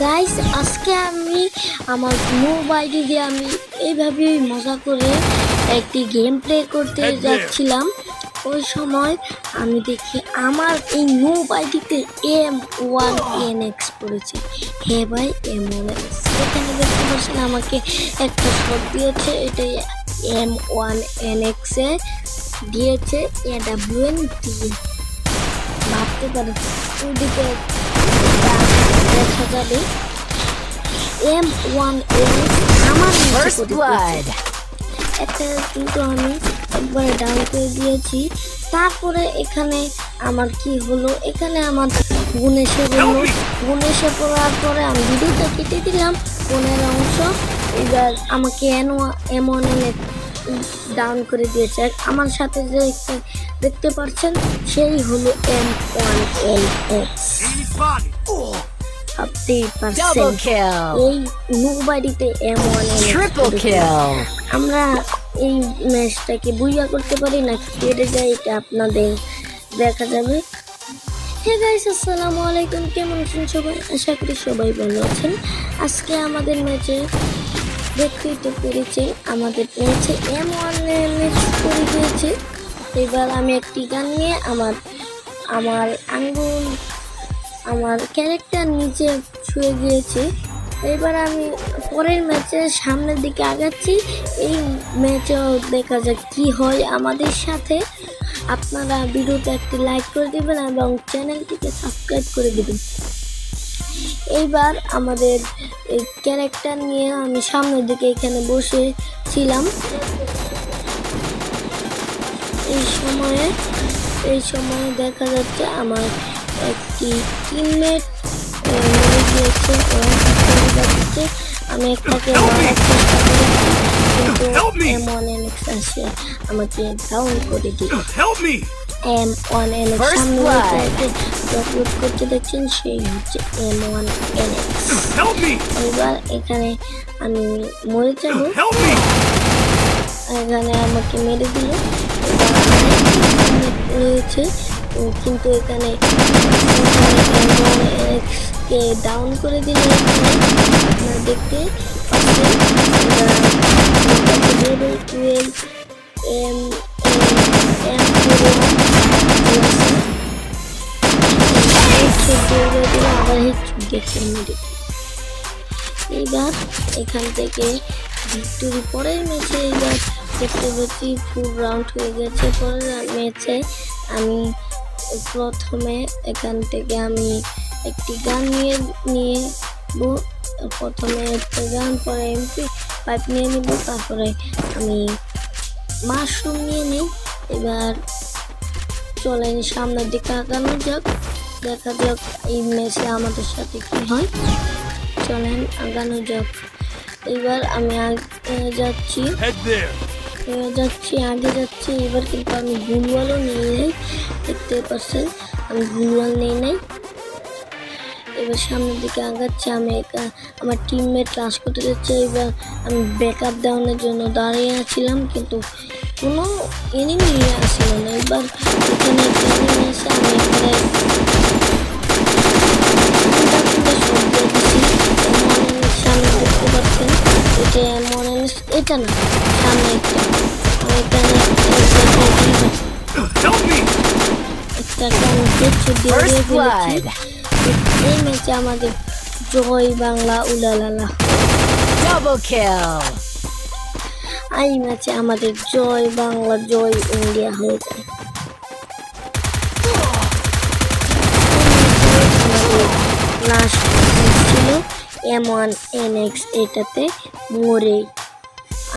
Guys আজকে আমি আমার মোবাইল দিয়ে আমি এইভাবেই মজা করে একটি গেম প্লে করতে যাচ্ছিলাম। ওই সময় আমি দেখি আমার এই মোবাইলটিতে এম ওয়ান এন এক্স পড়েছে। হে ভাই এম ওয়ান এক্স এখানে দেখতে পাচ্ছেন আমাকে একটা শট দিয়েছে। এটা এম ওয়ান এন এক্সে দিয়েছে। এ ডাব্লিউ এন টি ভাবতে পারেন ওইদিকে দেখা যাবে এম ওয়ান এম আমার একটা কিন্তু আমি একবারে ডাউন করে দিয়েছি। তারপরে এখানে আমার কি হলো? এখানে আমার গুণ এসে বলল গুণ এসে পড়ার পরে আমি ভিডিওটা কেটে দিলাম কোনের অংশ। এবার আমাকে এম ওয়ান এনে ডাউন করে দিয়েছে। আমার সাথে যে একটা- দেখতে পাচ্ছেন সেই হলো এম ওয়ান এল এক্স ভাবতেই Double পারছেন kill. এই নোবাড়িতে M one L Triple kill. আমরা এই ম্যাচটাকে বুইয়া করতে পারি না কেটে যায় এটা আপনাদের দেখা যাবে। হে গাইস আসসালামু আলাইকুম কেমন আছেন সবাই? আশা করি সবাই ভালো আছেন। আজকে আমাদের ম্যাচে দেখতেই তো পেরেছেন আমাদের ম্যাচে এম ওয়ান ম্যাচ করে দিয়েছে। এবার আমি একটি গান নিয়ে আমার আমার আঙ্গুল আমার ক্যারেক্টার নিচে ছুঁয়ে গিয়েছে। এবার আমি পরের ম্যাচে সামনের দিকে আগাচ্ছি। এই ম্যাচেও দেখা যাক কি হয় আমাদের সাথে। আপনারা ভিডিওতে একটি লাইক করে দেবেন এবং চ্যানেলটিকে সাবস্ক্রাইব করে দেবেন। এইবার আমাদের এই ক্যারেক্টার নিয়ে আমি সামনের দিকে এখানে বসেছিলাম এই সময়ে এই সময়ে দেখা যাচ্ছে আমার একটি টিমমেট মরে গিয়েছে চলে যাচ্ছে আমি একটাকে মারার চেষ্টা করেছি কিন্তু Help me! M one N X আসে আমাকে ডাউন করে me! এম ওয়ান এন সামনে. আপলোড করতে দেখছেন সেই হচ্ছে M one N X Help me! এবার এখানে আমি মরে যাব! এখানে আমাকে মেরে দিল রয়েছে কিন্তু এখানে ডাউন করে দিল দেখতে আবার এইবার এখান থেকে ভিক্টোরি পরের ম্যাচে এইবার দেখতে পাচ্ছি ফুল রাউন্ড হয়ে গেছে পরের ম্যাচে আমি প্রথমে এখান থেকে আমি একটি গান নিয়ে নিয়ে প্রথমে একটা গান, পরে এমপি পাইপ নিয়ে নিব, তারপরে আমি মাশরুম নিয়ে নিই। এবার চলেন সামনের দিকে আগানো যাক। দেখা যাক এই ম্যাচে আমাদের সাথে কি হয়। চলেন আগানো যাক। এবার আমি যাচ্ছি. যাচ্ছি, আগে যাচ্ছি, এবার কিন্তু আমি ভুলওয়ালও নিয়ে নেই দেখতে পাচ্ছেন, আমি ভুলওয়াল নেই নাই। এবার সামনের দিকে আগাচ্ছি, আমি একা- আমার টিমমেট ক্লাস করতে যাচ্ছে, এবার আমি ব্যাকআপ দেওয়ানোর জন্য দাঁড়িয়ে আছিলাম, কিন্তু কোনো এনিমি আসছিল না। এবার এখানে একটা enemy এসে আমি এটা এমন এটা না সামনে একটা এখানে! একটা আমি দিয়ে ফেলেছি এই ম্যাচে আমাদের জয় বাংলা উলালালা Double kill. এই ম্যাচে আমাদের জয় বাংলা জয় ইন্ডিয়া হয়ে যায় এম ওয়ান এন এক্স এটাতে মরে